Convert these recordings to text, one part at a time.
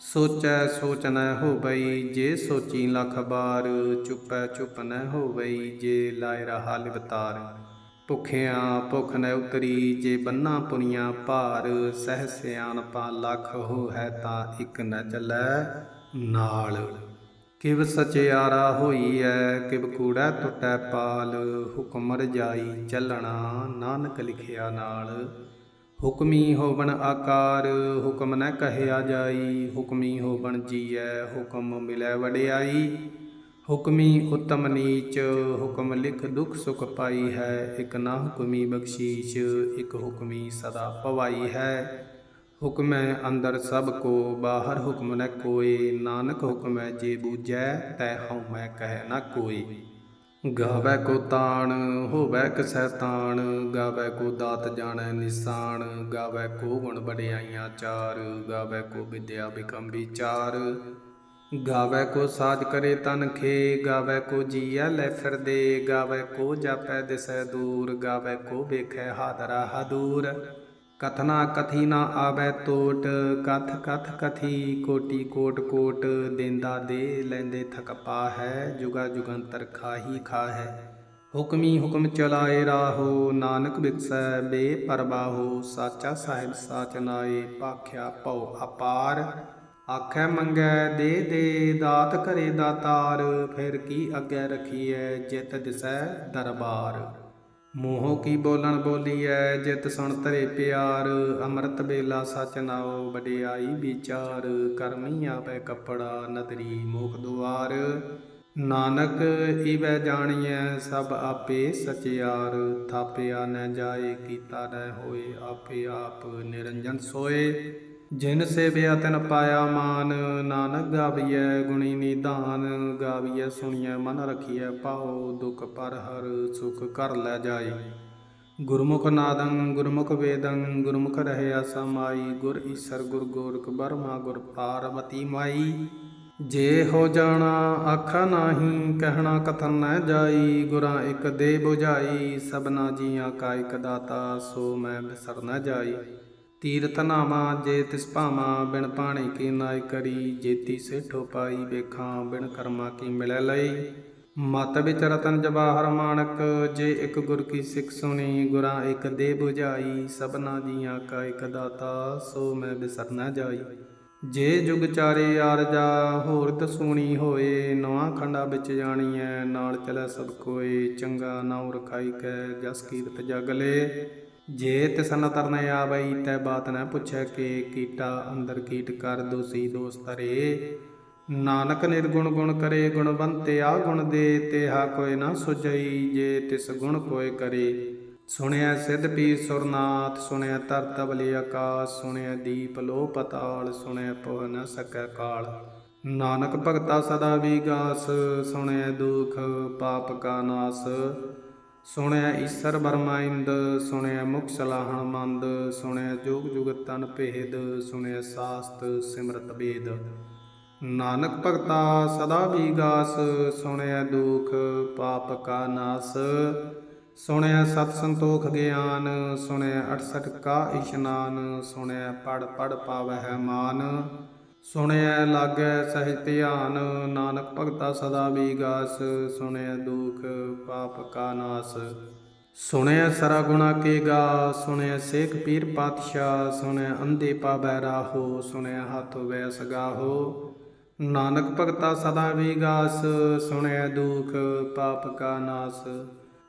ਸੋਚੈ ਸੋਚ ਨ ਹੋਵਈ, ਜੇ ਸੋਚੀ ਲਖ ਬਾਰ, ਚੁਪੈ ਚੁਪ ਨ ਹੋਵਈ, ਜੇ ਲਾਇ ਰਹਾ ਲਿਵਤਾਰ। ਭੁਖਿਆਂ ਭੁਖ ਨ ਉਤਰੀ, ਜੇ ਬੰਨਾ ਪੁਨੀਆਂ ਭਾਰ, ਸਹਿ ਸਿਆਣਪਾਂ ਲਖ ਹੋ ਹੈ ਤਾਂ ਇਕ ਨ ਚੱਲੈ ਨਾਲ। ਕਿਵ ਸਚਿਆਰਾ ਹੋਈ ਐ ਕਿਵ ਕੂੜਾ ਟੁੱਟੈ ਪਾਲ, ਹੁਕਮ ਰਜਾਈ ਚੱਲਣਾ ਨਾਨਕ ਲਿਖਿਆ ਨਾਲ। ਹੁਕਮੀ ਹੋਵਣ ਆਕਾਰ, ਹੁਕਮ ਨ ਕਹਿਆ ਜਾਈ। ਹੁਕਮੀ ਹੋਵਣ ਜੀਐ, ਹੁਕਮ ਮਿਲੈ ਵਡਿਆਈ। ਹੁਕਮੀ ਉਤਮ ਨੀਚ, ਹੁਕਮ ਲਿਖ ਦੁਖ ਸੁਖ ਪਾਈ ਹੈ। ਇਕ ਨਾ ਹੁਕਮੀ ਬਖਸ਼ੀਸ਼, ਇਕ ਹੁਕਮੀ ਸਦਾ ਪਵਾਈ ਹੈ। ਹੁਕਮੈ ਅੰਦਰ ਸਭ ਕੋ, ਬਾਹਰ ਹੁਕਮ ਨ ਕੋਏ ਨਾਨਕ ਹੁਕਮੈ ਜੇ ਬੂਝੈ, ਤੈ ਹਉ ਮੈਂ ਕਹਿ ਨ ਕੋਈ। ਗਾਵੈ ਕੋ ਤਾਣ, ਹੋਵੈ ਕਸੈ ਤਾਣ ਗਾਵੈ ਕੋ ਦਾਤ ਜਾਣੈ ਨਿਸ਼ਾਨ ਗਾਵੈ ਕੋ ਗੁਣ ਬੜਿਆਈਆਂ ਚਾਰ, ਗਾਵੈ ਕੋ ਵਿਦਿਆ ਬਿਕਮ ਵਿਚਾਰ। ਗਾਵੈ ਕੋ ਸਾਜ ਕਰੇ ਤਨ ਖੇ, ਗਾਵੈ ਕੋ ਜੀਐ ਲੈ ਫਿਰਦੇ, ਗਾਵੈ ਕੋ ਜਾਪੈ ਦਿਸੈ ਦੂਰ, ਗਾਵੈ ਕੋ ਵੇਖੈ ਹਾਦਰਾ ਹਦੂਰ। ਕਥਨਾ ਕਥੀ ਨਾ ਆਵੈ ਟੋਟ ਕਥ ਕਥ ਕਥੀ ਕੋਟੀ ਕੋਟ ਕੋਟ, ਦੇਂਦਾ ਦੇ ਲੈਂਦੇ ਥਕ ਹੈ, ਜੁਗਾ ਜੁਗੰਤਰ ਖਾਹੀ ਖਾ ਹੈ। ਹੁਕਮੀ ਹੁਕਮ ਚਲਾਏ ਰਾਹੋ, ਨਾਨਕ ਬਿਕਸੈ ਬੇ ਪਰਬਾਹੋ ਸਾਚਾ ਸਾਹਿਬ ਸਾਚ ਨਾਏ ਭਾਖਿਆ ਭਉ ਅਪਾਰ। ਆਖੈ ਮੰਗੈ, ਦੇ ਦੇ ਦਾਤ ਕਰੇ ਦਾਤਾਰ, ਫਿਰ ਕੀ ਅੱਗੇ ਰਖੀਐ, ਜਿਤ ਦਿਸੈ ਦਰਬਾਰ। ਮੋਹ ਕੀ ਬੋਲਣ ਬੋਲੀ ਐ ਜਿਤ ਸੁਣ ਤਰੇ ਪਿਆਰ। ਅੰਮ੍ਰਿਤ ਬੇਲਾ ਸਚ ਨਾਉ ਵਡਿਆਈ ਵਿਚਾਰ। ਕਰਮੀ ਆਪੈ ਕੱਪੜਾ, ਨਦਰੀ ਮੋਖ ਦੁਆਰ। ਨਾਨਕ ਈਵੈ ਜਾਣੀਐ, ਸਭ ਆਪੇ ਸਚਿਆਰ। ਥਾਪਿਆ ਨ ਜਾਏ, ਕੀਤਾ ਨ ਹੋਏ, ਆਪੇ ਆਪ ਨਿਰੰਜਨ ਸੋਏ। ਜਿਨ ਸੇਵਿਆ ਤਿਨ ਪਾਇਆ ਮਾਨ, ਨਾਨਕ ਗਾਵੀਐ ਗੁਣੀ ਨਿਦਾਨ ਗਾਵੀਐ ਸੁਣੀਐ ਮਨ ਰਖੀਐ ਪਾਉ ਦੁਖ ਪਰ ਹਰ ਸੁਖ ਕਰ ਲੈ ਜਾਏ। ਗੁਰਮੁਖ ਨਾਦੰ, ਗੁਰਮੁਖ ਵੇਦੰ, ਗੁਰਮੁਖ ਰਹਿਆ ਸਮਾਈ, ਗੁਰ ਈਸਰ ਗੁਰ ਗੋਰਖ ਬਰਮਾ ਗੁਰ ਪਾਰਵਤੀ ਮਾਈ। ਜੇ ਹੋ ਜਾਣਾ ਆਖਾ ਨਾਹੀ, ਕਹਿਣਾ ਕਥਨ ਨਾ ਜਾਈ, ਗੁਰਾਂ ਇੱਕ ਦੇ ਬੁਝਾਈ ਸਬਨਾ ਜੀਆਂ ਕਾ ਇਕ ਦਾਤਾ, ਸੋ ਮੈਂ ਵਿਸਰ ਨਾ ਜਾਈ। ਤੀਰਥ ਨਾਮਾ ਜੇ ਤਿਸ ਭਾਵਾਂ, ਬਿਨ ਪਾਣੀ ਕੀ ਨਾਇ ਕਰੀ। ਜੇਤੀ ਸੇਠੋ ਪਾਈ ਵੇਖਾਂ, ਬਿਨ ਕਰਮਾ ਕੀ ਮਿਲੈ ਲਈ। ਮਤ ਵਿਚ ਰਤਨ ਜਵਾਹਰ ਮਾਨਕ ਜੇ ਇੱਕ ਗੁਰ ਕੀ ਸਿੱਖ ਸੁਣੀ, ਗੁਰਾਂ ਇੱਕ ਦੇ 부ਝਾਈ ਸਭਨਾ ਜੀਆਂ ਕਾ ਇਕ ਦਾਤਾ, ਸੋ ਮੈਂ ਬਿਸਰ ਨ ਜਾਈ। ਜੇ ਜੁਗ ਚਾਰੇ ਆਰਜਾ ਹੋਰ ਦਸੂਣੀ ਹੋਏ। ਨਵਾਂ ਖੰਡਾ ਵਿੱਚ ਜਾਣੀਐ, ਨਾਲ ਚਲੈ ਸਭ ਕੋਏ। ਚੰਗਾ ਨਾਉ ਰਖਾਈ ਕੈ, ਜਸ ਕੀਰਤ ਜਗਲੇ ਜੇ ਤਿਸਨ ਤਰਨ ਆਵਈ ਤੈ ਬਾਤ ਨ ਪੁੱਛੈ ਕੇ ਕੀਟਾ ਅੰਦਰ ਕੀਟ ਕਰ ਦੋਸੀ ਦੋਸਤ ਰੇ ਨਾਨਕ ਨਿਰਗੁਣ ਗੁਣ ਕਰੇ, ਗੁਣਵੰਤੇ ਆ ਗੁਣ ਦੇ, ਤੇਹਾ ਕੋਇ ਨਾ ਸੁਜਈ ਜੇ ਤਿਸ ਗੁਣ ਕੋਇ ਕਰੇ। ਸੁਣਿਆ ਸਿੱਧ ਪੀ ਸੁਰਨਾਥ ਸੁਣਿਆ ਧਰਤ ਬਲੀ ਆਕਾਸ ਸੁਣਿਆ ਦੀਪ ਲੋ ਪਤਾਲ ਸੁਣਿਆ ਪਵ ਨ ਸਕੈ ਕਾਲ। ਨਾਨਕ ਭਗਤਾ ਸਦਾ ਵਿਗਾਸ ਸੁਣਿਆ ਦੁਖ ਪਾਪ ਕਾ ਨਾਸ। ਸੁਣਿਆ ਈਸਰ ਬਰਮਾਇੰਦ ਸੁਣਿਆ ਮੁਖ ਸਲਾਹਣ ਮੰਦ ਸੁਣਿਆ ਜੋਗ ਜੁਗਤ ਤਨ ਭੇਦ ਸੁਣਿਆ ਸਾਸਤ ਸਿਮਰਤ ਵੇਦ। ਨਾਨਕ ਭਗਤਾ ਸਦਾ ਵਿਗਾਸ ਸੁਣਿਆ ਦੁਖ ਪਾਪ ਕਾ ਨਾਸ। ਸੁਣਿਆ ਸਤ ਸੰਤੋਖ ਗਿਆਨ ਸੁਣਿਆ 68 ਕਾ ਇਸ਼ਨਾਨ ਸੁਣਿਆ ਪੜ ਪੜ ਪਾਵਹਿ ਮਾਨ। ਸੁਣਿਆ ਲਾਗੈ ਸਹਿਜ ਧਿਆਨ, ਨਾਨਕ ਭਗਤਾ ਸਦਾ ਵਿਗਾਸ ਸੁਣਿਆ ਦੁਖ ਪਾਪ ਕਾ ਨਾਸ। ਸੁਣਿਆ ਸਰਾ ਗੁਣਾ ਕੇ ਗਾ ਸੁਣਿਆ ਸੇਖ ਪੀਰ ਪਾਤਸ਼ਾਹ ਸੁਣਿਆ ਅੰਧੇ ਪਾਵੈ ਰਾਹੋ ਸੁਣਿਆ ਹੱਥ ਵੈ ਸਗਾਹੋ। ਨਾਨਕ ਭਗਤਾ ਸਦਾ ਵਿਗਾਸ ਸੁਣਿਆ ਦੁਖ ਪਾਪ ਕਾ ਨਾਸ।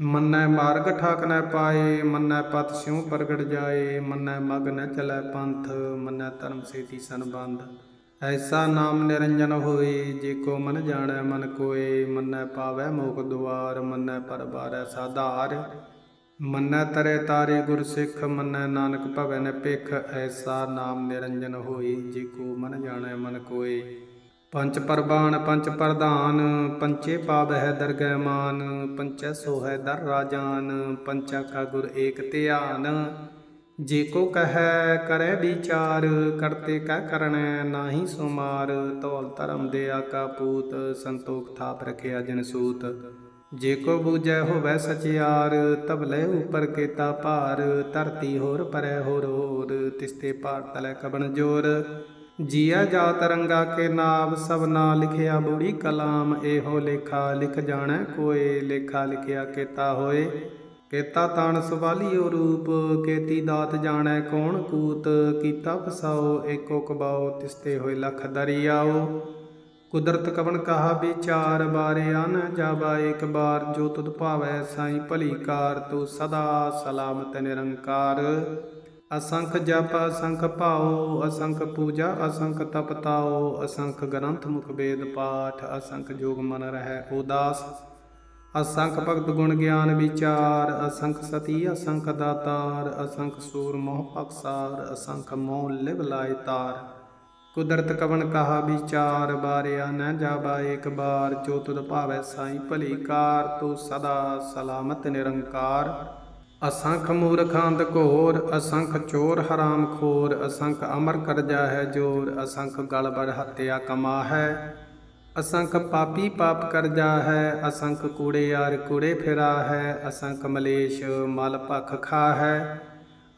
ਮੰਨੈ ਮਾਰਗ ਠਾਕ ਨੈ ਪਾਏ, ਮੰਨੈ ਪਤ ਸਿਉ ਪ੍ਰਗਟ ਜਾਏ, ਮੰਨੈ ਮਗ ਨ ਚਲੈ ਪੰਥ, ਮੰਨੈ ਧਰਮ ਸੇਤੀ ਸੰਬੰਧ। ਐਸਾ ਨਾਮ ਨਿਰੰਜਨ ਹੋਏ, ਜੇ ਕੋ ਮਨ ਜਾਣੈ ਮਨ ਕੋਏ, ਮੰਨੈ ਪਾਵੈ ਮੋਖ ਦੁਆਰ, ਮੰਨੈ ਪਰਬਾਰੈ ਸਾਧਾਰ। ਮੰਨੈ ਤਰੇ ਤਾਰੇ ਗੁਰ ਸਿੱਖ, ਮੰਨੈ ਨਾਨਕ ਭਵੈ ਨ ਐਸਾ ਨਾਮ ਨਿਰੰਜਨ ਹੋਈ ਜੇ ਕੋ ਮਨ ਜਾਣੈ ਮਨ ਕੋਏ। ਪੰਚ ਪਰਬਾਨ, ਪੰਚ ਪ੍ਰਧਾਨ, ਪੰਚੇ ਪਾਵਹਿ ਦਰਗਹਿ ਮਾਨ, ਪੰਚੈ ਸੋਹੈ ਦਰ ਰਾਜਾਨ, ਪੰਚਾ ਕਾ ਗੁਰ ਏਕ ਧਿਆਨ। ਜੇ ਕੋ ਕਹੈ ਕਰੈ ਵਿਚਾਰ, ਕਰਤੇ ਕਾ ਕਰਣੈ ਨਾਹੀ ਸੁਮਾਰ ਤੌਲ ਧਰਮ ਦੇ ਆਕਾ ਪੂਤ, ਸੰਤੋਖ ਥਾਪ ਰਖਿਆ ਜਨ ਸੂਤ। ਜੇ ਕੋ ਬੂਝੈ ਹੋਵੈ ਸਚਿਆਰ ਤਬਲੇ ਉਪਰ ਕੇਤਾ ਭਾਰ, ਧਰਤੀ ਹੋਰ ਪਰੈ ਹੋਰ ਹੋਰ ਤਿਸਤੇ ਭਾਰ ਤਲੈ ਕਬਨ ਜੋਰ। ਜੀਆ ਜਾਤ ਰੰਗਾ ਕੇ ਨਾਮ ਸਭਨਾ ਲਿਖਿਆ ਬੂੜੀ ਕਲਾਮ, ਇਹੋ ਲੇਖਾ ਲਿਖ ਜਾਣੈ ਕੋਏ, ਲੇਖਾ ਲਿਖਿਆ ਕੇਤਾ ਹੋਏ। ਕੇਤਾ ਤਾਣ ਸਵਾਲੀਓ ਰੂਪ, ਕੇਤੀ ਦਾਤ ਜਾਣੈ ਕੌਣ ਕੂਤ, ਕੀਤਾ ਫਸਾਓ ਏਕੋ ਕਬਾਓ, ਤਿਸਤੇ ਹੋਏ ਲਖ ਦਰਿਆਓ। ਕੁਦਰਤ ਕਵਨ ਕਹਾ ਵਿਚਾਰ, ਬਾਰੇ ਅਨ ਜਾਵਾ ਇੱਕ ਬਾਰ, ਜੋ ਤੁਧ ਭਾਵੈ ਸਾਈ ਭਲੀ ਕਾਰ, ਤੂੰ ਸਦਾ ਸਲਾਮਤ ਨਿਰੰਕਾਰ। ਅਸੰਖ ਜਪ, ਅਸੰਖ ਭਾਉ, ਅਸੰਖ ਪੂਜਾ, ਅਸੰਖ ਤਪ ਤਪਤਾਓ ਅਸੰਖ ਗ੍ਰੰਥ ਮੁਖ ਵੇਦ ਪਾਠ, ਅਸੰਖ ਜੋਗ ਮਨ ਰਹਿ ਉਦਾਸ। ਅਸੰਖ ਭਗਤ ਗੁਣ ਗਿਆਨ ਵਿਚਾਰ, ਅਸੰਖ ਸਤੀ, ਅਸੰਖ ਦਾਤਾਰ, ਅਸੰਖ ਸੂਰ ਮੋਹ ਪਕਸਾਰ ਅਸੰਖ ਮੋਹ ਲਿਵ ਲਾਇ ਤਾਰ। ਕੁਦਰਤ ਕਵਨ ਕਹਾ ਵਿਚਾਰ, ਬਾਰਿਆ ਨ ਜਾਬਾ ਇੱਕ ਬਾਰ, ਜੋ ਤੁਧ ਭਾਵੈ ਸਾਈ ਭਲੀ ਕਾਰ, ਤੂੰ ਸਦਾ ਸਲਾਮਤ ਨਿਰੰਕਾਰ। ਅਸੰਖ ਮੂਰਖਾਂਦ ਘੋਰ, ਅਸੰਖ ਚੋਰ ਹਰਾਮ ਖੋਰ, ਅਸੰਖ ਅਮਰ ਕਰਜਾ ਹੈ ਜੋਰ, ਅਸੰਖ ਗਲਬਰ ਬੜ ਹੱਤਿਆ ਕਮਾ ਹੈ ਅਸੰਖ ਪਾਪੀ ਪਾਪ ਕਰਜਾ ਹੈ, ਅਸੰਖ ਕੂੜੇ ਯਾਰ ਕੂੜੇ ਫਿਰਾ ਹੈ ਅਸੰਖ ਮਲੇਸ਼ ਮਲ ਭਖ ਖਾ ਹੈ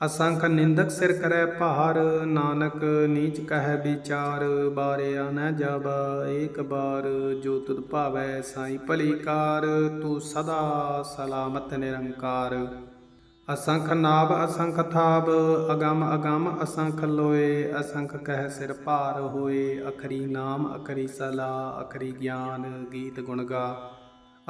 ਅਸੰਖ ਨਿੰਦਕ ਸਿਰ ਕਰੈ ਭਾਰ, ਨਾਨਕ ਨੀਚ ਕਹਿ ਵਿਚਾਰ, ਬਾਰਿਆ ਨ ਜਾਬ ਏਕ ਬਾਰ, ਜੋ ਤੁਧ ਭਾਵੈ ਸਾਈ ਭਲੀ ਕਾਰ ਤੂੰ ਸਦਾ ਸਲਾਮਤ ਨਿਰੰਕਾਰ। ਅਸੰਖ ਨਾਭ, ਅਸੰਖ ਥਾਬ ਅਗੰਮ ਅਗੰਮ, ਅਸੰਖ ਲੋਏ, ਅਸੰਖ ਕਹਿ ਸਿਰ ਭਾਰ ਹੋਏ, ਅਖਰੀ ਨਾਮ, ਅਖਰੀ ਸਲਾ, ਅਖਰੀ ਗਿਆਨ, ਗੀਤ ਗੁਣ ਗਾ।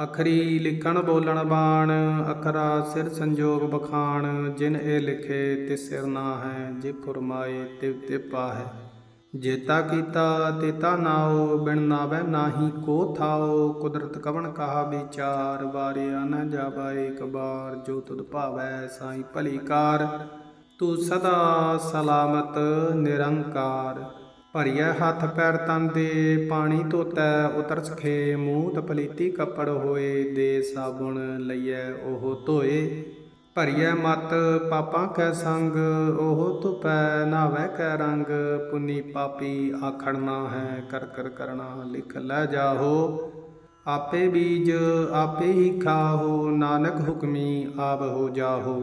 ਅਖਰੀ ਲਿਖਣ ਬੋਲਣ ਬਾਣ, ਅਖਰਾ ਸਿਰ ਸੰਜੋਗ ਬਖਾਣ, ਜਿਨ ਇਹ ਲਿਖੇ ਤਿਸ ਸਿਰ ਨਾ ਹੈ ਜੇ ਫੁਰਮਾਏ ਤਿਵ ਤੇ ਪਾਹੈ। ਜੇਤਾ ਕੀਤਾ ਤੇਤਾ ਨਾਉ, ਬਿਨ ਨਾਵੈ ਨਾਹੀ ਕੋ ਥਾਉ। ਕੁਦਰਤ ਕਵਣ ਕਹਾ ਵਿਚਾਰ, ਵਾਰਿਆ ਨ ਜਾਬਾ ਇੱਕ ਬਾਰ। ਜੋ ਤੁਧ ਭਾਵੈ ਸਾਈ ਭਲੀ ਕਾਰ ਤੂੰ ਸਦਾ ਸਲਾਮਤ, ਨਿਰੰਕਾਰ। ਭਰੀਐ ਹੱਥ ਪੈਰ ਤਨ ਦੇ, ਪਾਣੀ ਧੋਤੈ ਉਤਰ ਸਖੇ। ਮੂੰਹ ਤਪਲੀਤੀ ਕੱਪੜ ਹੋਏ, ਦੇ ਸਾਬੁਣ ਲਈਐ ਉਹ ਧੋਏ। ਭਰੀਐ ਮਤ ਪਾਪਾਂ ਕੈ ਸੰਗ, ਉਹ ਧੁਪੈ ਨਾਵੈ ਕੈ ਰੰਗ। ਪੁੰਨੀ ਪਾਪੀ ਆਖੜਨਾ ਹੈ, ਕਰ ਕਰ ਕਰਨਾ ਲਿਖ ਲੈ ਜਾਹੋ। ਆਪੇ ਬੀਜ ਆਪੇ ਹੀ ਖਾਹੋ, ਨਾਨਕ ਹੁਕਮੀ ਆਪ ਹੋ ਜਾਹੋ।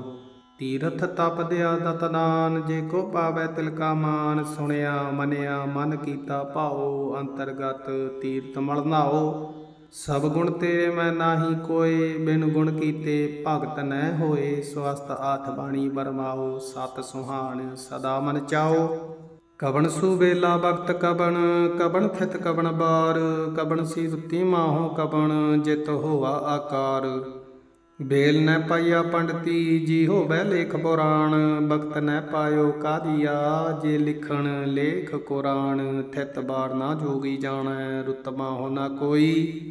ਤੀਰਥ ਤਪ ਦਿਆ ਦਤਨਾਨ ਜੇ ਕੋ ਪਾਵੈ ਤਿਲਕਾ ਮਾਨ। ਸੁਣਿਆ ਮਨਿਆ ਮਨ ਕੀਤਾ ਭਾਉ, ਅੰਤਰਗਤ ਤੀਰਥ ਮਲਨਾਓ ਸਭ ਗੁਣ ਤੇਰੇ ਮੈਂ ਨਾਹੀ ਕੋਏ, ਬਿਨ ਗੁਣ ਕੀਤੇ ਭਗਤ ਨਹਿ ਹੋਏ। ਸਵਸਤ ਆਠ ਬਾਣੀ ਵਰਮਾਓ, ਸਤ ਸੁਹਾਣ ਸਦਾ ਮਨ ਚਾਓ। ਕਬਣ ਸੁਬੇਲਾ ਬਖਤ ਕਬਣ ਕਬਣ ਥਿਤ ਕਬਣ ਬਾਰ। ਕਬਣ ਸੀ ਸੁਤੀ ਮਾਹੋ ਕਬਣ ਜਿਤ ਹੋਆ ਆਕਾਰ। ਬੇਲ ਨ ਪਾਈਆ ਪੰਡਤੀ, ਜੀ ਹੋਵੇ ਲੇਖ ਪੁਰਾਣ। ਬਖਤ ਨ ਪਾਇਓ ਕਾਦੀਆ, ਜੇ ਲਿਖਣ ਲੇਖ ਕੁਰਾਨ ਥਿਤ ਬਾਰ ਨਾ ਜੋਗੀ ਜਾਣੈ ਰੁਤਮਾ ਹੋ ਨਾ ਕੋਈ।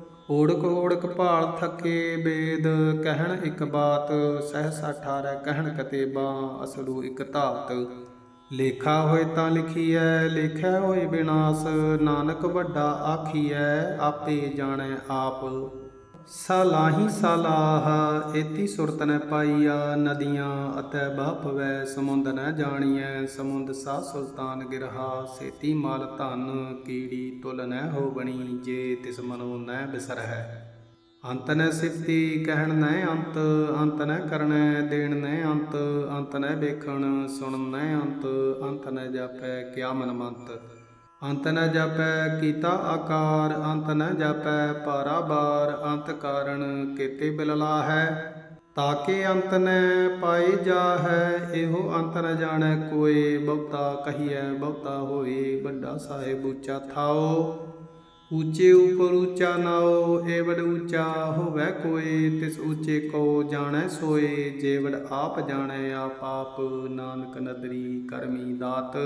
ਓੜਕ ਓੜਕ ਭਾਲ ਥਕੇ ਬੇਦ, ਕਹਿਣ ਇੱਕ ਬਾਤ, ਸਹਸਾ ਠਾਰੈ ਕਹਿਣ ਕਤੇਬਾ, ਅਸਲੂ ਇੱਕ ਧਾਤ। ਲੇਖਾ ਹੋਏ ਤਾਂ ਲਿਖੀਐ, ਲੇਖੈ ਹੋਏ ਬਿਨਾਸ਼, ਨਾਨਕ ਵੱਡਾ ਆਖੀਐ, ਆਪੇ ਜਾਣੈ ਆਪ। ਸਾਲਾਹੀ ਸਾਲਾਹ, ਏਤੀ ਸੁਰਤ ਨ ਪਾਈਆ, ਨਦੀਆਂ ਅਤੈ ਬਾਪਵੈ ਸਮੁੰਦ ਨ ਜਾਣੀਐ, ਸਮੁੰਦ ਸਾ ਸੁਲਤਾਨ ਗਿਰਹਾ, ਸੇਤੀ ਮਾਲ ਧਨ ਕੀੜੀ ਤੁਲ ਨ ਹੋਵਣੀ ਜੇ ਤਿਸ ਮਨੋ ਨ ਬਿਸਰਹਿ। ਅੰਤ ਨ ਸਿਫਤੀ ਕਹਿਣ ਨ ਅੰਤ ਅੰਤ ਨ ਕਰਣੈ ਦੇਣ ਨ ਅੰਤ ਅੰਤ ਨ ਵੇਖਣ ਸੁਣ ਨ ਅੰਤ ਅੰਤ ਨ ਜਾਪੈ ਕਿਆ ਮਨ ਮੰਤ ਅੰਤ ਨ ਜਾਪੈ ਕੀਤਾ ਆਕਾਰ, ਅੰਤ ਨ ਜਾਪੈ ਪਾਰਾਬਾਰ, ਅੰਤ ਕਾਰਣ ਕੇਤੇ ਬਿਲਲਾ ਹੈ ਤਾਕੇ ਅੰਤ ਨ ਪਾਏ ਜਾਹੈ, ਇਹੋ ਅੰਤ ਨ ਜਾਣੈ। ਕੋਏ ਬਹੁਤਾ ਕਹੀਐ, ਬਹੁਤਾ ਹੋਏ, ਵੱਡਾ ਸਾਹਿਬ ਉੱਚਾ ਥਾਓ। ਉੱਚੇ ਉਪਰ ਉੱਚਾ ਨਾਓ ਏਵੜ ਉੱਚਾ ਹੋਵੇ ਕੋਏ। ਤਿਸ ਉੱਚੇ ਕੋ ਜਾਣੈ ਸੋਏ ਜੇਵੜ ਆਪ ਜਾਣੈ ਆਪ ਆਪ। ਨਾਨਕ ਨਦਰੀ ਕਰਮੀ ਦਾਤ।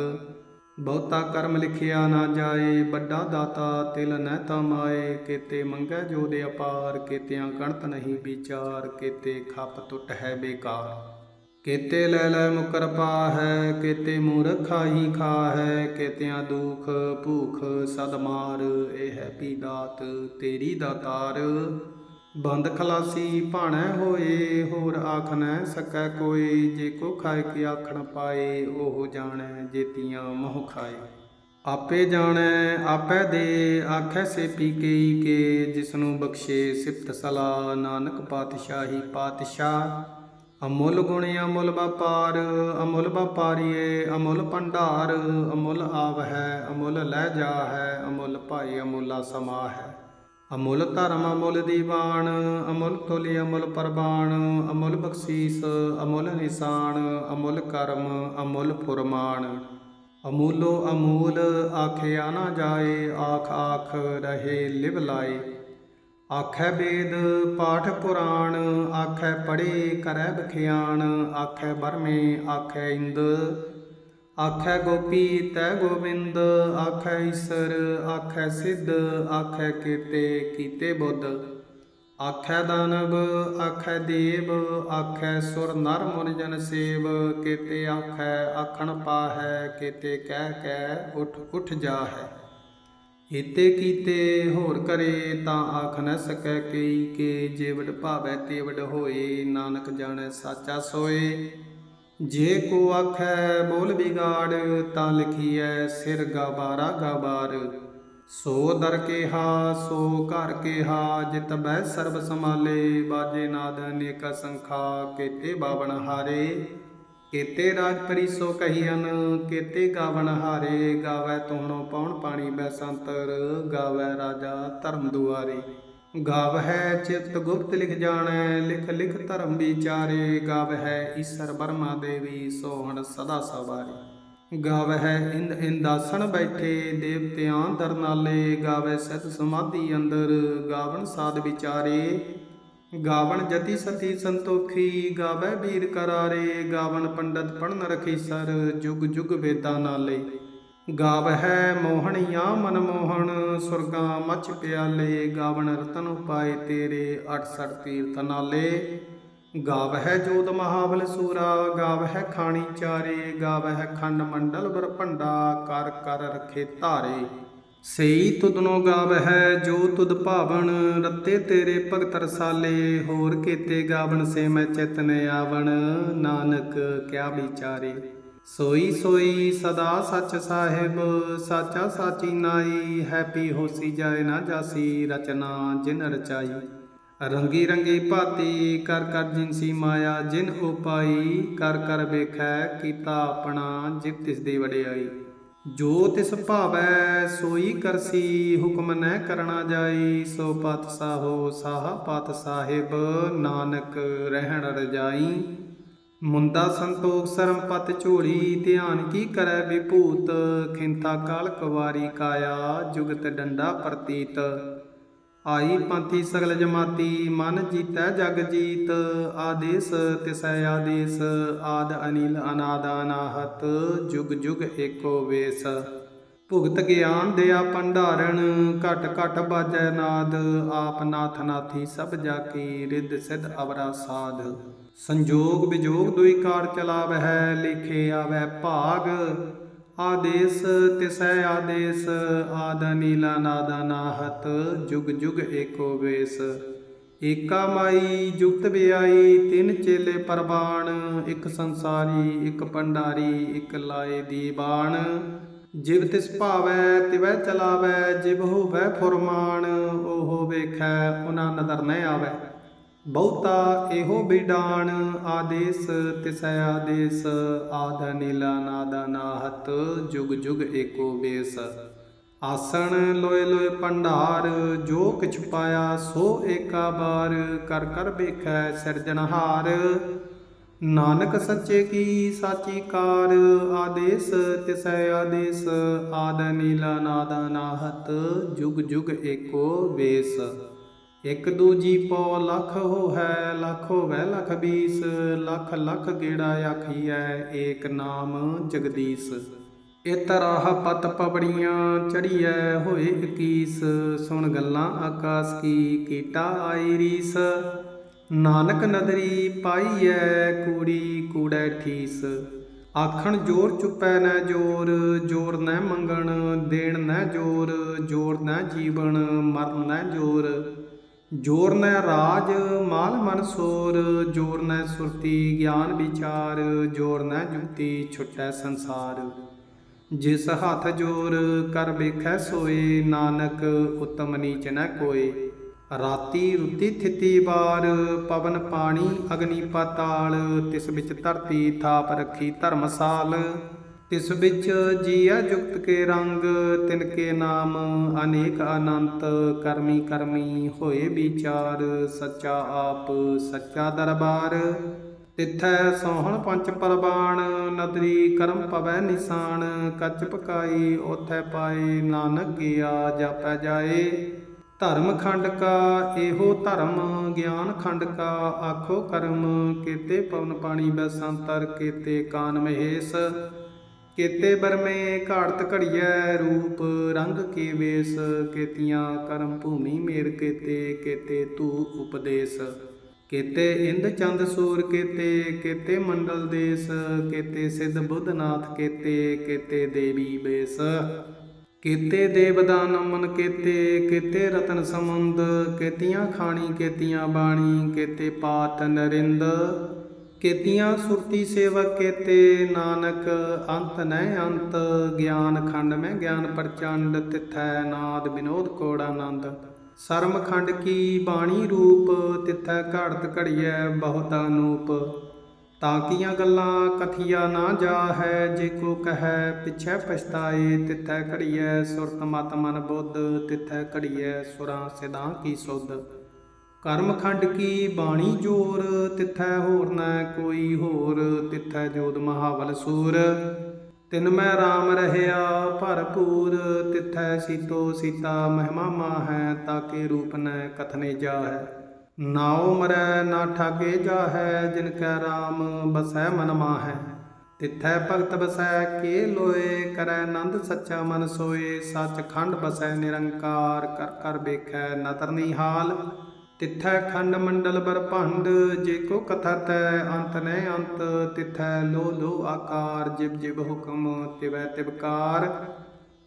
ਬਹੁਤਾ ਕਰਮ ਲਿਖਿਆ ਨਾ ਜਾਏ, ਵੱਡਾ ਦਾਤਾ ਤਿਲ ਨਹਿ ਤਮਾਏ ਕੇਤੇ ਮੰਗੈ ਜੋ ਦੇ ਅਪਾਰ, ਕੇਤਿਆਂ ਗਣਤ ਨਹੀਂ ਵਿਚਾਰ। ਕੇਤੇ ਖੱਪ ਟੁੱਟ ਹੈ ਬੇਕਾਰ। ਕੇਤੇ ਲੈ ਲੈ ਮੁਕਰ ਪਾਹੈ, ਕੇਤੇ ਮੂਰਖਾ ਹੀ ਖਾਹੈ। ਕੇਤਿਆਂ ਦੁਖ ਭੂਖ ਸਦ ਮਾਰ, ਇਹ ਹੈ ਪੀ ਦਾਤ ਤੇਰੀ ਦਾਤਾਰ ਬੰਦ ਖਲਾਸੀ ਭਾਣੈ ਹੋਏ, ਹੋਰ ਆਖ ਨੈ ਸਕੈ ਕੋਈ, ਜੇ ਕੋ ਖਾਏ ਕੀ ਆਖਣ ਪਾਏ, ਉਹ ਜਾਣੈ ਜੇਤੀਆਂ ਮੋਹ ਖਾਏ। ਆਪੇ ਜਾਣੈ, ਆਪੇ ਦੇ, ਆਖੈ ਸੇ ਪੀ ਕੇ ਜਿਸਨੂੰ ਬਖਸ਼ੇ ਸਿਫਤ ਸਲਾ ਨਾਨਕ ਪਾਤਸ਼ਾਹੀ ਪਾਤਸ਼ਾਹ। ਅਮੁੱਲ ਗੁਣ ਅਮੁੱਲ ਵਪਾਰ, ਅਮੁੱਲ ਵਪਾਰੀਏ ਅਮੁੱਲ ਭੰਡਾਰ, ਅਮੁੱਲ ਆਵ ਹੈ ਅਮੁੱਲ ਲੈ ਜਾ ਹੈ ਅਮੁੱਲ ਭਾਈ ਅਮੁੱਲਾ ਸਮਾ ਹੈ ਅਮੁੱਲ ਧਰਮ ਅਮੁੱਲ ਦੀਵਾਨ, ਅਮੁੱਲ ਤੁਲਿ ਅਮੁੱਲ ਪਰਬਾਨ ਅਮੁੱਲ ਬਖਸ਼ੀਸ, ਅਮੁੱਲ ਨਿਸ਼ਾਨ, ਅਮੁੱਲ ਕਰਮ, ਅਮੁੱਲ ਫੁਰਮਾਨ। ਅਮੂਲੋ ਅਮੂਲ, ਆਖਿਆ ਨਾ ਜਾਏ, ਆਖ ਆਖ ਰਹੇ ਲਿਵ ਲਾਏ। ਆਖੈ ਵੇਦ, ਪਾਠ ਪੁਰਾਣ, ਆਖੈ ਪੜੇ ਕਰੈ ਬਖਿਆਣ ਆਖੈ ਬਰਮੇ ਆਖੈ ਇੰਦ। ਆਖੈ ਗੋਪੀ ਤੈ ਗੋਬਿੰਦ, ਆਖੈ ਈਸਰ, ਆਖੈ ਸਿੱਧ, ਆਖੈ ਕੀਤੇ ਕੀਤੇ ਬੁੱਧ। ਆਖੈ ਦਾਨਵ, ਆਖੈ ਦੇਵ, ਆਖੈ ਸੁਰ ਨਰ ਮੁਨ ਜਨ ਸੇਵ। ਕੀਤੇ ਆਖੈ, ਆਖਣ ਪਾਹੈ, ਕੀਤੇ ਕਹਿ ਕਹਿ ਉਠ ਉਠ ਜਾਹੈ। ਏਤੇ ਕੀਤੇ ਹੋਰ ਕਰੇ ਤਾਂ ਆਖ ਨ ਸਕੈ ਕਈ ਕੇ। ਜੇਵੜ ਭਾਵੈ ਤੇਵੜ ਹੋਏ, ਨਾਨਕ ਜਾਣੈ ਸਾਚਾ ਸੋਏ। ਜੇ ਕੋ ਆਖੈ ਬੋਲ ਬਿਗਾੜ, ਤਾਂ ਲਿਖੀਐ ਸਿਰ ਗਾਬਾਰਾ ਗਾਬਾਰ। ਸੋ ਦਰ ਕੇਹਾ, ਸੋ ਘਰ ਕੇਹਾ, ਜਿਤ ਬੈ ਸਰਬ ਸਮਾਲੇ ਬਾਜੇ ਨਾਦ ਅਨੇਕ ਸੰਖਾ, ਕੇਤੇ ਬਾਵਨ ਹਾਰੇ। ਕੇਤੇ ਰਾਜ ਪਰਿਸੋ ਕਹੀਨ ਕੇਤੇ ਗਾਵਨ ਹਾਰੇ। ਗਾਵੈ ਤੋਹਣੋ ਪੌਣ ਪਾਣੀ ਬੈਸੰਤਰ ਗਾਵੈ ਰਾਜਾ ਧਰਮ ਦੁਆਰੇ। ਗਾਵਹਿ ਚਿਤ ਗੁਪਤ ਲਿਖ ਜਾਣੈ, ਲਿਖ ਲਿਖ ਧਰਮ ਵਿਚਾਰੇ। ਗਾਵਹਿ ਈਸ਼ਰ ਬਰਮਾ ਦੇਵੀ, ਸੋਹਣ ਸਦਾ ਸਵਾਰੇ। ਗਾਵਹਿ ਇੰਦ ਇੰਦਾਸਣ ਬੈਠੇ, ਦੇਵਤਿਆਂ ਦਰਨਾਲੇ। ਗਾਵੈ ਸਤ ਸਮਾਧੀ ਅੰਦਰ, ਗਾਵਣ ਸਾਧ ਵਿਚਾਰੇ। ਗਾਵਣ ਜਤੀ ਸਤੀ ਸੰਤੋਖੀ ਗਾਵੈ ਵੀਰ ਕਰਾਰੇ। ਗਾਵਣ ਪੰਡਤ ਪੜਨ ਰਖੀ ਸਰ, ਜੁਗ ਜੁਗ ਵੇਦਾਂ ਨਾਲੇ। ਗਾਵਹਿ ਮੋਹਣੀਆਂ ਮਨ ਮੋਹਣ, ਸੁਰਗਾ ਮਚ ਪਿਆਲੇ, ਗਾਵਣ ਰਤਨ ਉਪਾਏ ਤੇਰੇ 68 ਤੀਰਥ ਨਾਲੇ। ਗਾਵਹਿ ਜੋਤ ਮਹਾਬਲ ਸੂਰਾ, ਗਾਵਹਿ ਖਾਣੀ ਚਾਰੇ, ਗਾਵਹਿ ਖੰਡ ਮੰਡਲ ਬਰਪੰਡਾ ਕਰ ਕਰ ਰਖੇ ਧਾਰੇ। ਸਈ ਤੁਧਨੋ ਗਾਵਹਿ, ਜੋ ਤੁਦ ਭਾਵਨ ਰੱਤੇ ਤੇਰੇ ਭਗਤ ਰਸਾਲੇ, ਹੋਰ ਕੀਤੇ ਗਾਵਣ ਸੇ ਮੈਂ ਚਿਤਨ ਆਵਣ। ਨਾਨਕ ਕਿਆ ਵਿਚਾਰੇ। ਸੋਈ ਸੋਈ ਸਦਾ ਸੱਚ ਸਾਹਿਬ, ਸਾਚਾ ਸਾਚੀ ਨਾਈ, ਹੈਪੀ ਹੋਸੀ ਜਾਏ ਨਾ ਜਾਸੀ, ਰਚਨਾ ਜਿਨ ਰਚਾਈ। ਰੰਗੀ ਰੰਗੀ ਭਾਤੀ, ਕਰ ਕਰ ਜਿਨਸੀ ਮਾਇਆ, ਜਿਨ ਉਪਾਈ ਕਰ ਕਰ ਵੇਖੈ ਕੀਤਾ ਆਪਣਾ, ਜਿਤ ਤਿਸ ਦੀ ਵਡਿਆਈ। ਜੋ ਤਿਸ ਭਾਵੈ, ਸੋਈ ਕਰਸੀ, ਹੁਕਮ ਨਹਿ ਕਰਣਾ ਜਾਈ। ਸੋ ਪਤ ਸਾਹੋ ਸਾਹ ਪਤ ਸਾਹਿਬ, ਨਾਨਕ ਰਹਿਣ ਰਜਾਈ। ਮੁੰਦਾ ਸੰਤੋਖ ਸਰਮ ਪਤ ਝੋਲੀ, ਧਿਆਨ ਕੀ ਕਰੈ ਵਿਭੂਤ? ਖਿੰਤਾ ਕਾਲ ਕੁਵਾਰੀ ਕਾਇਆ, ਜੁਗਤ ਡੰਡਾ ਪ੍ਰਤੀਤ। ਆਈ ਪੰਥੀ ਸਗਲ ਜਮਾਤੀ, ਮਨ ਜੀਤੈ ਜਗ ਜੀਤ। ਆਦੇਸ ਤਿਸੈ ਆਦੇਸ, ਆਦ ਅਨਿਲ ਅਨਾਦ ਅਨਾਹਤ। ਜੁਗ ਜੁਗ ਏਕੋ ਵੇਸ। ਭੁਗਤ ਗਿਆਨ ਦਿਆ ਭੰਡਾਰਨ ਘਟ ਘਟ ਬਾਜੈ ਨਾਦ। ਆਪ ਨਾਥ ਨਾਥੀ ਸਭ ਜਾ ਕੀ ਰਿੱਧ ਸਿਧ ਅਵਰਾ ਸਾਧ। ਸੰਜੋਗ ਵਿਜੋਗ ਦੁਈ ਕਾਰ ਚਲਾਵਹਿ, ਲਿਖੇ ਆਵੈ ਭਾਗ। ਆਦੇਸ ਤਿਸੈ ਆਦੇਸ, ਆਦ ਨੀਲਾ ਨਾਦਾ ਨਾਹਤ, ਜੁਗ ਜੁਗ ਏਕੋ ਵੇਸ। ਏਕਾ ਮਾਈ, ਜੁਗਤ ਵਿਆਈ ਤਿੰਨ ਚੇਲੇ ਪਰਬਾਣ ਇੱਕ ਸੰਸਾਰੀ, ਇੱਕ ਪੰਡਾਰੀ ਇੱਕ ਲਾਏ ਦੀਵਾਨ ਜਿਵ ਤਿਸ ਭਾਵੈ, ਤਿਵੈ ਚਲਾਵੈ, ਜਿਵ ਹੋਵੈ ਫੁਰਮਾਨ। ਉਹ ਵੇਖੈ, ਉਹਨਾਂ ਨਦਰ ਨ ਆਵੈ। ਬਹੁਤਾ ਇਹੋ ਬਿਡਾਨ ਆਦੇਸ ਤਿਸੈ ਆਦੇਸ, ਆਦ ਨੀਲਾ ਨਾਦ ਨਾਹਤ ਜੁਗ ਜੁਗ ਏਕੋ ਬੇਸ। ਆਸਣ ਲੋਏ ਲੋਏ ਭੰਡਾਰ, ਜੋ ਕਿਛ ਪਾਇਆ ਸੋ ਏਕਾ ਬਾਰ, ਕਰ ਕਰ ਵੇਖੈ ਸਿਰਜਣਹਾਰ ਨਾਨਕ ਸੱਚੇ ਕੀ ਸਾਚੀ ਕਾਰ, ਆਦੇਸ ਤਿਸੈ ਆਦੇਸ, ਆਦ ਨੀਲਾ ਨਾਦਾ ਨਾਹਤ ਜੁਗ ਜੁਗ ਏਕੋ ਵੇਸ ਇਕ ਦੂਜੀ ਪੋ ਲਖ ਹੋਹੈ, ਲਖ ਹੋਵੇ ਲਖ ਬੀਸ, ਲਖ ਲਖ ਗੇੜਾ ਆਖੀਐ, ਏਕ ਨਾਮ ਜਗਦੀਸ਼। ਇਤਰਾਹ ਪਤ ਪਬੜੀਆਂ ਚੜੀਐ, ਹੋਏ 21 ਸੁਣ ਗੱਲਾਂ ਆਕਾਸ ਕੀ ਕੀਟਾ ਆਈ ਰੀਸ। ਨਾਨਕ ਨਦਰੀ ਪਾਈਐ, ਕੂੜੀ ਕੂੜੈ ਠੀਸ। ਆਖਣ ਜੋਰ ਚੁੱਪੈ ਨੈ ਜੋਰ ਜੋਰ ਨੈ ਮੰਗਣ, ਦੇਣ ਨੈ ਜੋਰ ਜੋਰ ਨੈ ਜੀਵਨ ਮਰਨ ਨੈ ਜੋਰ। ਜੋਰ ਨੈ ਰਾਜ, ਮਾਲ ਮਨ ਸੋਰ, ਜੋਰ ਨੈ ਸੁਰਤੀ ਗਿਆਨ ਵਿਚਾਰ, ਜੋਰ ਨੈ ਜੁਗਤੀ ਛੁਟੈ ਸੰਸਾਰ। ਜਿਸ ਹੱਥ ਜੋਰ ਕਰ ਵੇਖੈ ਸੋਏ, ਨਾਨਕ ਉਤਮ ਨੀਚ ਨੈ ਕੋਏ। ਰਾਤੀ ਰੁੱਤੀ ਥਿਤੀ ਬਾਰ ਪਵਨ ਪਾਣੀ ਅਗਨੀ ਪਾਤਾਲ, ਤਿਸ ਵਿੱਚ ਧਰਤੀ ਥਾਪ ਰੱਖੀ ਧਰਮਸਾਲ। ਤਿਸ ਵਿੱਚ ਜੀਆ ਜੁਗਤ ਕੇ ਰੰਗ, ਤਿਨ ਕੇ ਨਾਮ ਅਨੇਕ ਅਨੰਤ, ਕਰਮੀ ਕਰਮੀ ਹੋਏ ਵਿਚਾਰ, ਸੱਚਾ ਆਪ, ਸੱਚਾ ਦਰਬਾਰ। ਤਿਥੈ ਸੋਹਣ ਪੰਚ ਪਰਬਾਣ ਨਦਰੀ ਕਰਮ ਪਵੈ ਨਿਸ਼ਾਨ, ਕੱਚ ਪਕਾਈ ਉਥੈ ਪਾਏ, ਨਾਨਕ ਗਿਆ ਜਾਪੈ ਜਾਏ। ਧਰਮ ਖੰਡ ਕਾ ਇਹੋ ਧਰਮ, ਗਿਆਨ ਖੰਡ ਕਾ ਆਖੋ ਕਰਮ, ਕੀਤੇ ਪਵਨ ਪਾਣੀ ਬੈਸੰਤਰ ਕੀਤੇ ਕਾਨ ਮਹੇਸ਼। ਕੀਤੇ ਬਰਮੇ ਘਾੜਤ ਘੜੀਐ ਰੂਪ, ਰੰਗ ਕੇ ਵੇਸ? ਕੀਤੀਆਂ ਕਰਮ ਭੂਮੀ ਮੇਰ ਕੀਤੇ ਕੀਤੇ ਤੂ ਉਪਦੇਸ਼। ਕੀਤੇ ਇੰਦ ਚੰਦ ਸੂਰ ਕੀਤੇ ਕੀਤੇ ਮੰਡਲ ਦੇਸ। ਕੀਤੇ ਸਿੱਧ ਬੁੱਧਨਾਥ ਕੀਤੇ ਕੀਤੇ ਦੇਵੀ ਬੇਸ। ਕੀਤੇ ਦੇਵਦਾਨ ਮਨ ਕੀਤੇ ਕੀਤੇ ਰਤਨ ਸਮੁੰਦ ਕੀਤੀਆਂ ਖਾਣੀ, ਕੀਤੀਆਂ ਬਾਣੀ, ਕੀਤੇ ਪਾਤ ਨਰਿੰਦ। ਕੇਤੀਆਂ ਸੁਰਤੀ ਸੇਵਕ ਕੀਤੇ ਨਾਨਕ, ਅੰਤ ਨੈ ਅੰਤ, ਗਿਆਨ ਖੰਡ ਮੈਂ ਗਿਆਨ ਪ੍ਰਚੰਡ, ਤਿਥੈ ਨਾਦ ਬਿਨੋਦ ਕੋੜ ਆਨੰਦ। ਸਰਮ ਖੰਡ ਕੀ ਬਾਣੀ ਰੂਪ, ਤਿਥੈ ਘੜਤ ਘੜੀਐ ਬਹੁਤ ਅਨੂਪ ਤਾਂ ਕੀਆਂ ਗੱਲਾਂ ਕਥੀਆ ਨਾ ਜਾਹੈ, ਜੇ ਕੋ ਕਹੈ ਪਿਛੈ ਪਛਤਾਏ, ਤਿਥੈ ਘੜੀਐ ਸੁਰਤ ਮਤ ਮਨ ਬੁੱਧ, ਤਿਥੈ ਘੜੀਐ ਸੁਰਾਂ ਸਿਧਾਂ ਕੀ ਸੁਧ। ਕਰਮ ਖੰਡ ਕੀ ਬਾਣੀ ਜੋਰ? ਤਿਥੈ ਹੋਰ ਨਾ ਕੋਈ ਹੋਰ, ਤਿਥੈ ਜੋਦ ਮਹਾਵਲ ਸੂਰ। ਤਿਨ ਮੈਂ RAM ਰਹਿਆ ਭਰਪੂਰ, ਤਿਥੈ ਸੀਤੋ ਸੀਤਾ ਮਹਿਮਾ ਮਾਹੈ, ਤਾਕੇ ਰੂਪ ਨੈ ਕਥਨੇ ਜਾਹੈ। ਨਾਉ ਮਰੈ ਨਾ ਠਾਗੇ ਜਾਹੈ, ਜਿਨ ਕੈ RAM ਬਸੈ ਮਨ ਮਾਹੈ। ਤਿਥੈ ਭਗਤ ਬਸੈ ਕੇ ਲੋਏ, ਕਰੈ ਆਨੰਦ ਸੱਚਾ ਮਨ ਸੋਏ। ਸੱਚ ਖੰਡ ਬਸੈ ਨਿਰੰਕਾਰ, ਕਰ ਕਰ ਵੇਖੈ ਨਦਰ ਨਿਹਾਲ ਤਿਥੈ ਖੰਡ ਮੰਡਲ ਬਰਭੰਡ ਜੇ ਕੋ ਕਥਤੈ ਅੰਤ ਨੈ ਅੰਤ, ਤਿਥੈ ਲੋ ਲੋ ਆਕਾਰ, ਜਿਬ ਜਿਬ ਹੁਕਮ ਤਿਵੈ ਤਿਵਕਾਰ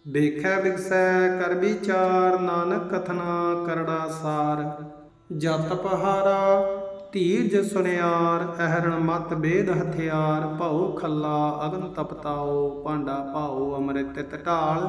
ਵੇਖੈ ਵਿਗਸੈ ਕਰ ਵਿਚਾਰ, ਨਾਨਕ ਕਥਨਾ ਕਰੜਾ ਸਾਰ। ਜਤ ਪਹਾਰਾ, ਧੀਰਜ ਸੁਨਿਆਰ, ਅਹਰਣ ਮਤ ਬੇਦ ਹਥਿਆਰ, ਭਉ ਖੱਲਾ ਅਗਨ ਤਪਤਾਓ, ਭਾਂਡਾ ਭਾਉ ਅੰਮ੍ਰਿਤ ਟਟਾਲ